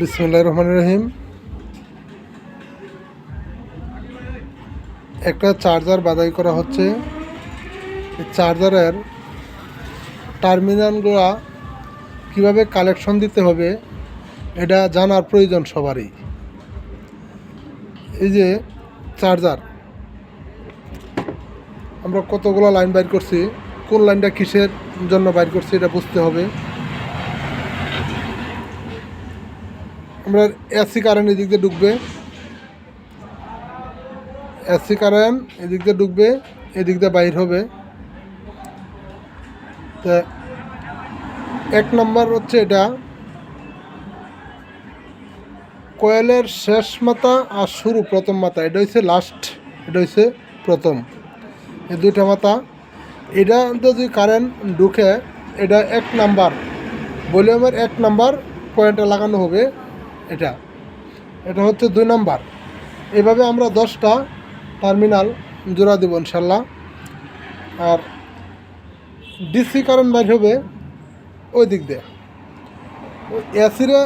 বিসমুল্লাহ রহমান রহিম। একটা চার্জার বাদাই করা হচ্ছে। চার্জারের টার্মিনালগুলো কীভাবে কালেকশন দিতে হবে, এটা জানার প্রয়োজন সবারই। এই যে চার্জার, আমরা কতগুলো লাইন বাইর করছি, কোন লাইনটা কিসের জন্য বাইর করছি এটা বুঝতে হবে। আমরা এসি কারেন্ট এদিক দিয়ে ঢুকবে। এসি কারেন্ট এদিক দিয়ে ঢুকবে, এদিক দিয়ে বাইর হবে। তা এক নম্বর হচ্ছে এটা। কয়েলের শেষ মাথা আর শুরু প্রথম মাথা, এটা হচ্ছে লাস্ট এটা হচ্ছে প্রথম। এই দুইটা মাথা। এটা যদি কারেন্ট ঢুকে, এটা এক নাম্বার। ভলিউমের এক নাম্বার পয়েন্টে লাগানো হবে। এটা। এটা হচ্ছে দুই নাম্বার। এভাবে আমরা দশটা টার্মিনাল জোড়া দেবো ইনশাল্লাহ। আর ডিসি কারেন্ট বাইর হবে ওই দিক দিয়ে। এসিরে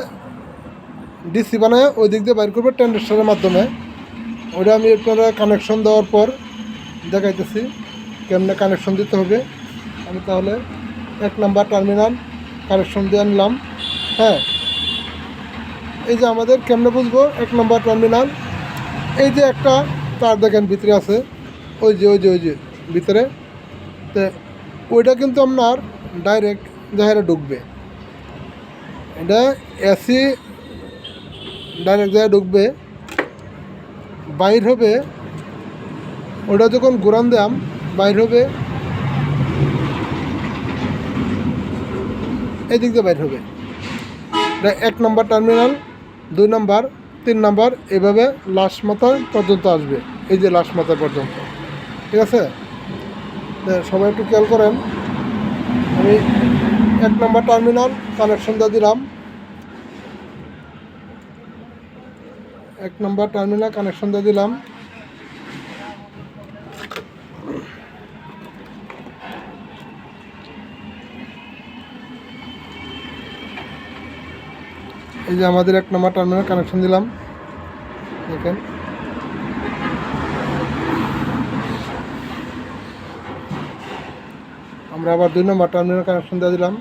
ডিসি বানায় ওই দিক দিয়ে বাইর করবে ট্রানজিস্টারের মাধ্যমে। ওটা আমি আপনারা কানেকশন দেওয়ার পর দেখাইতেছি কেমনে কানেকশন দিতে হবে। আমি তাহলে এক নাম্বার টার্মিনাল কানেকশন দিয়ে আনলাম হ্যাঁ। এই যে আমাদের কেমনে বুঝব? এক নম্বর টার্মিনাল এই যে একটা তার দেখেন ভিতরে আছে। ওই যে ওই যে ওই যে, ভিতরে। তো ওইটা কিন্তু আপনার ডাইরেক্ট জাহেরে ঢুকবে। এটা এসি ডাইরেক্ট জায়গায় ঢুকবে। বাইর হবে, ওটা যখন ঘুরান দাম বাইর হবে। এদিক দিয়ে বাইর হবে। এক নম্বর টার্মিনাল দুই নম্বর, তিন নম্বর, এভাবে লাস্ট মাথা পর্যন্ত আসবে, এই যে লাস্ট মাথা পর্যন্ত। ঠিক আছে? সবাই একটু খেয়াল করেন, আমি এক নম্বর টার্মিনাল কানেকশন দিয়ে দিলাম। এক নম্বর টার্মিনাল কানেকশন দিয়ে দিলাম। এই যে আমাদের এক নম্বর টার্মিনাল কানেকশন দিলাম। দেখেন। আমরা আবার দুই নম্বর টার্মিনাল কানেকশন দিয়ে দিলাম।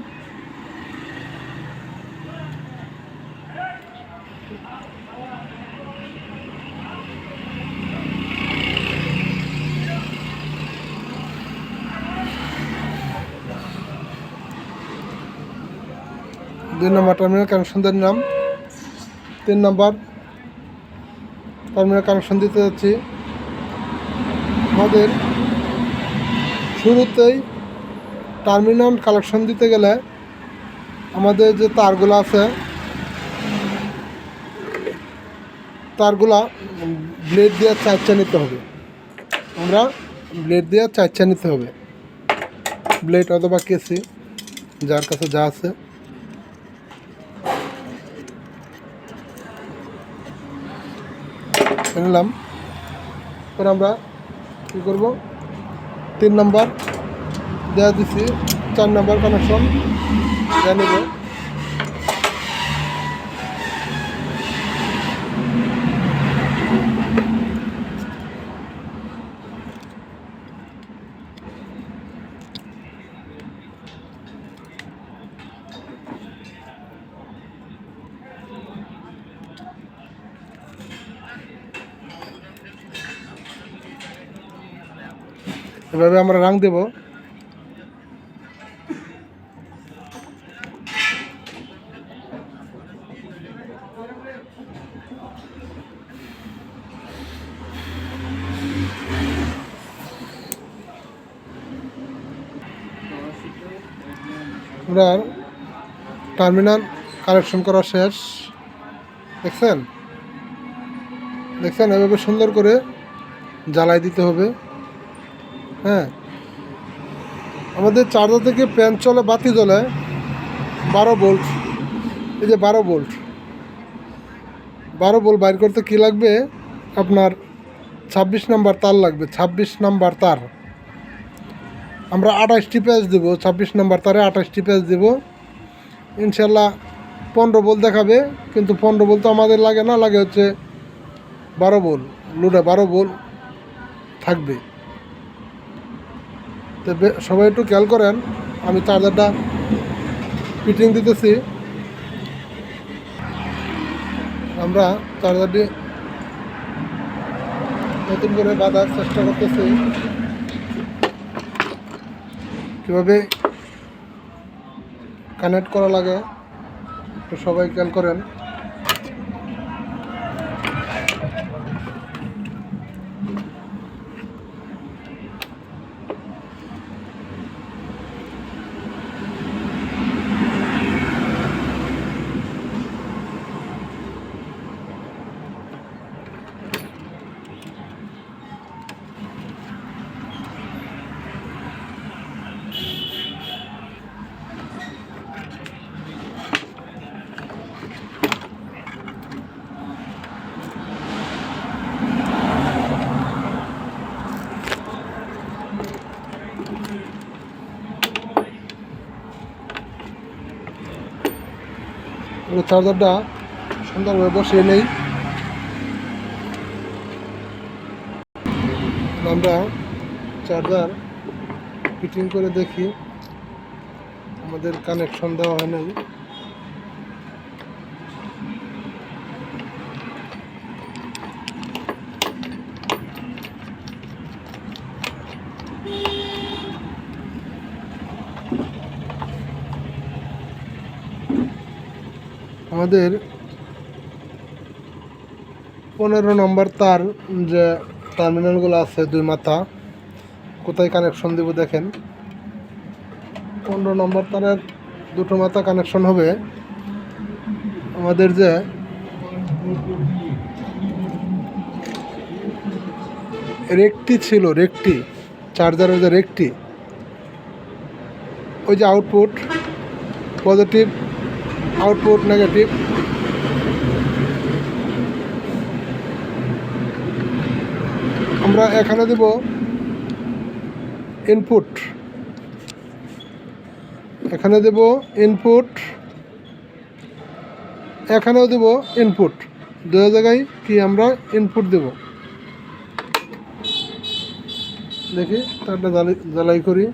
দুই নম্বর টার্মিনাল কানেকশন নিলাম তিন নম্বর টার্মিনাল কানেকশন দিতে যাচ্ছি। আমাদের শুরুতেই টার্মিনাল কালেকশন দিতে গেলে আমাদের যে তারগুলো আছে, তারগুলা ব্লেড দিয়ে চারচা নিতে হবে। আমরা ব্লেড দিয়ে চারচা নিতে হবে। ব্লেড অথবা কেসি, যার কাছে যা আছে। নিলাম পরে আমরা কী করব? তিন নম্বর দেওয়া দিচ্ছি চার নম্বর কানেকশন দেওয়া নেব। এভাবে আমরা রাং দেব। আমরা টার্মিনাল কানেকশন করা শেষ। দেখছেন? দেখছেন? এভাবে সুন্দর করে জ্বালাই দিতে হবে। হ্যাঁ। আমাদের চার্জার থেকে প্যান চলে বাতি জ্বলে, বারো বোল্ট। এই যে বারো বোল্ট। বারো ভোল্ট বাইর করতে কী লাগবে? আপনার ছাব্বিশ নাম্বার তার লাগবে, ছাব্বিশ নাম্বার তার। আমরা আঠাশটি পেজ দেবো, ছাব্বিশ নাম্বার তারে আঠাশটি পেজ দেবো। ইনশাল্লাহ পনেরো বোল দেখাবে, কিন্তু পনেরো বোল তো আমাদের লাগে না, লাগে হচ্ছে বারো বোল লুডে বারো বোল থাকবে। তো সবাই একটু খেয়াল করেন, আমি চার্জারটা ফিটিং দিতেছি। আমরা চার্জারটি নতুন করে বাঁধার চেষ্টা করতেছি। কীভাবে কানেক্ট করা লাগে, একটু সবাই খেয়াল করেন। পুরো চার্জারটা সুন্দরভাবে বসিয়ে নেই। আমরা চার্জার ফিটিং করে দেখি। আমাদের কানেকশন দেওয়া হয় নাই। আমাদের পনেরো নম্বর তার যে টার্মিনালগুলো আছে দুই মাথা, কোথায় কানেকশন দেব দেখেন। পনেরো নম্বর তারের দুটো মাথা কানেকশন হবে আমাদের যে রেকটি ছিল, রেকটি চার্জারের যে রেকটি, ওই যে আউটপুট পজিটিভ আউটপুট নেগেটিভ। আমরা এখানে দেব ইনপুট এখানে দেব ইনপুট এখানেও দেব ইনপুট দু জায়গায় কি আমরা ইনপুট দেব? দেখি, তারটা জ্বালাই করি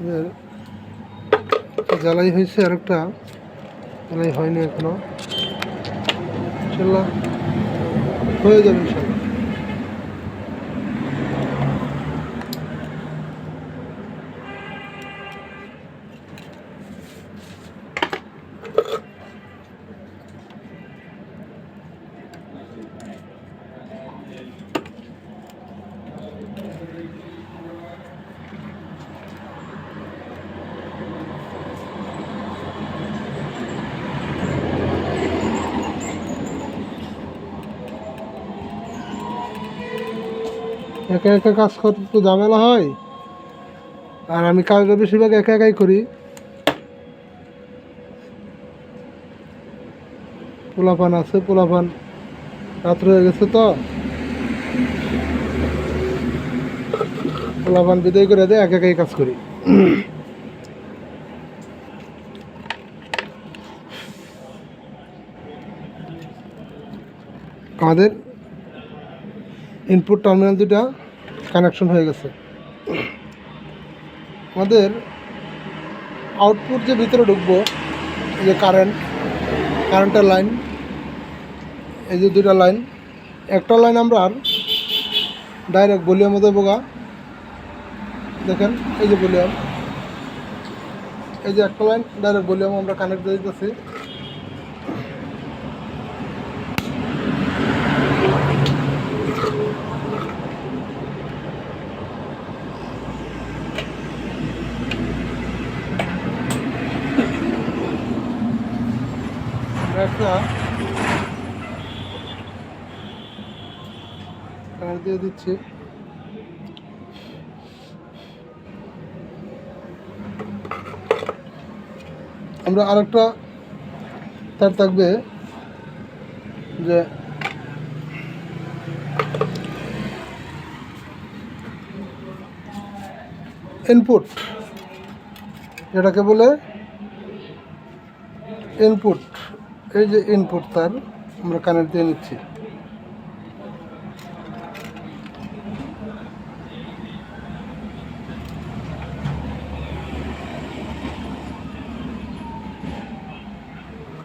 এদের একটা জ্বালাই হয়েছে আর একটা জ্বালাই হয়নি এখনও। ইনশাল্লাহ হয়ে যাবে ইনশাল্লাহ একা একা কাজ করতে তো ঝামেলা হয়। আর আমি কাজটা বেশিরভাগ একা একাই করি। পোলাপান আছে, পোলাপান রাত্র হয়ে গেছে তো। পোলাপান বিদায় করে দেয় একা একাই কাজ করি। আমাদের ইনপুট টার্মিনাল দুটা কানেকশন হয়ে গেছে। আমাদের আউটপুট যে ভিতরে ঢুকবো যে কারেন্ট কারেন্টের লাইন এই যে দুটা লাইন একটা লাইন আমরা আর ডাইরেক্ট ভলিউমে দেবো গা। দেখেন, এই যে ভলিউম এই যে একটা লাইন ডাইরেক্ট ভলিউম আমরা কানেক্ট দিয়ে দিতেছি। একটা তার দিয়ে দিচ্ছি। আমরা আরেকটা তার থাকবে যে ইনপুট এটাকে বলে ইনপুট এই যে ইনপুট তার, আমরা কানেক্ট দিয়ে নিচ্ছি।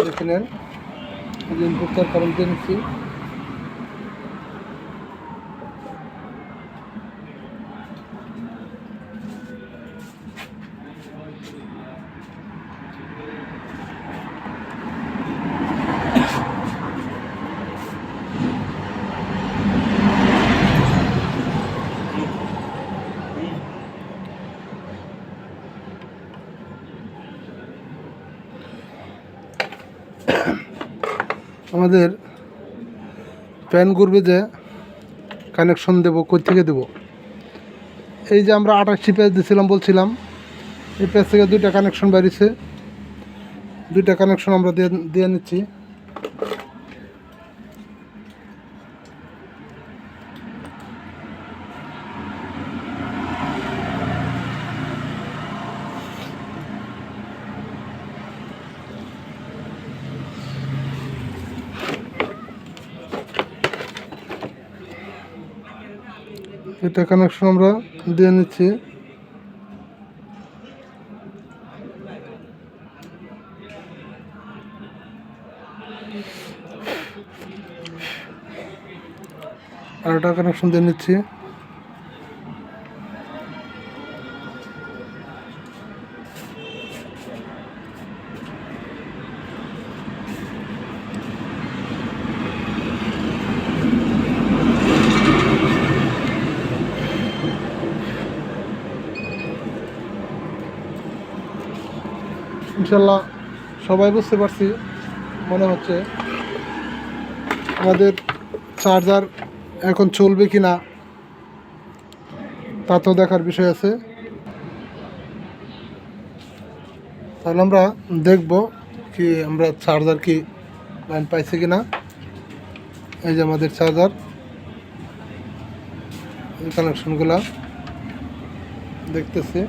দেখে নেন। ইনপুট তার কানেক্ট দিয়ে নিচ্ছি। আমাদের প্যান করবে যে কানেকশন দেবো, কই থেকে দেবো? এই যে আমরা আঠাশটি পেজ দিয়েছিলাম বলছিলাম, এই পেজ থেকে দুইটা কানেকশন বাড়িছে দুইটা কানেকশন আমরা দিয়ে দিয়ে নিচ্ছি। এটা কানেকশন আমরা দিয়ে নিচ্ছি। আর এটা কানেকশন দিয়ে নিচ্ছি। ইনশাল্লাহ সবাই বুঝতে পারছি, মনে হচ্ছে আমাদের চার্জার এখন চলবে কি না তা তো দেখার বিষয় আছে। তাহলে আমরা দেখব কি আমরা চার্জার কি লাইন পাইছি কি না এই যে আমাদের চার্জার কানেকশনগুলা দেখতেছি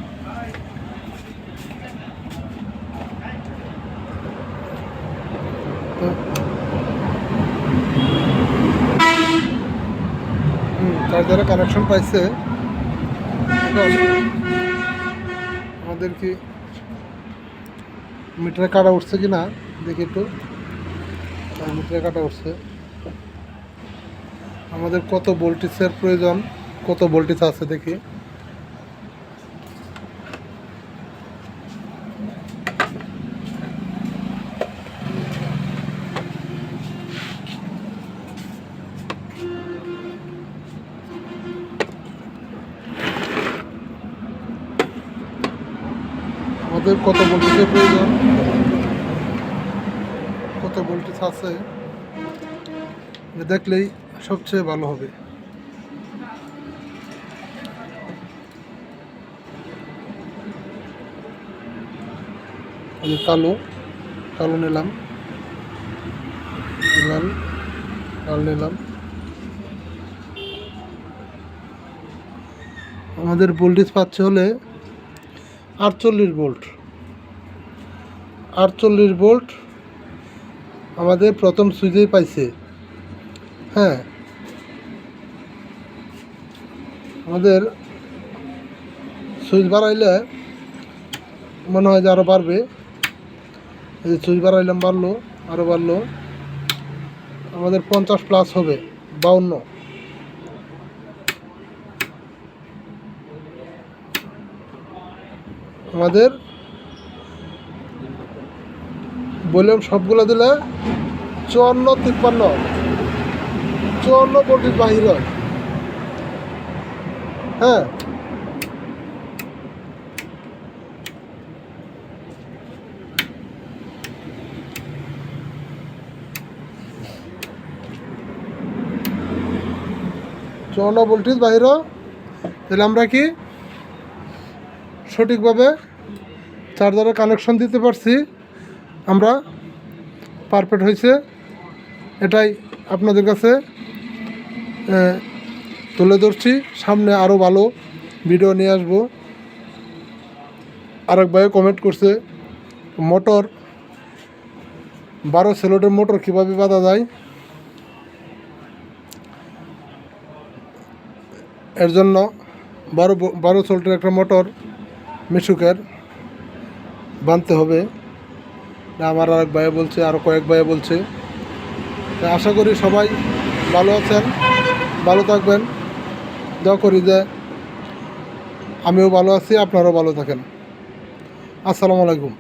তো চার্জারে কানেকশন পাইছে। আমাদের কি মিটারে কাটা উঠছে কি না দেখি একটু। হ্যাঁ, মিটারে কাটা উঠছে। আমাদের কত ভোল্টেজের প্রয়োজন? কত ভোল্টেজ আছে দেখি আমাদের কত ভোল্টেজের প্রয়োজন? কত ভোল্টেজ আছে? দেখলেই সবচেয়ে ভালো হবে। আমি কালো কালো নিলাম। লাল নিলাম। আমাদের ভোল্টেজ পাচ্ছে হলে আটচল্লিশ ভোল্ট। আটচল্লিশ ভোল্ট আমাদের প্রথম সুইচেই পাইছে। হ্যাঁ। আমাদের সুইচ বাড়াইলে মনে হয় যে আরও বাড়বে। এই সুইচ বাড়াইলাম বাড়লো আরও বাড়লো। আমাদের পঞ্চাশ প্লাস হবে, বাউন্ন। আমাদের ভলিউম সবগুলো দিলে চুয়ান্ন, তিপ্পান্ন, চুয়ান্ন ভোল্টেজ বাহির হয়। হ্যাঁ। চুয়ান্ন ভোল্টেজ বাহির তাহলে আমরা কি সঠিকভাবে চার্জারের কানেকশন দিতে পারছি? আমরা পারফেক্ট হয়েছে। এটাই আপনাদের কাছে তুলে ধরছি। সামনে আরও ভালো ভিডিও নিয়ে আসব। আরেক ভাই কমেন্ট করছে, মোটর, বারো সেলোটের মোটর কীভাবে বাঁধা যায়? এর জন্য বারো বারো সোল্টের একটা মোটর মিশুকের বাঁধতে হবে। আমার আরেক ভাই বলছে আরও কয়েক ভাইয়া বলছে। আশা করি সবাই ভালো আছেন, ভালো থাকবেন। দোয়া করি যে আমিও ভালো আছি, আপনারাও ভালো থাকেন। আসসালামু আলাইকুম।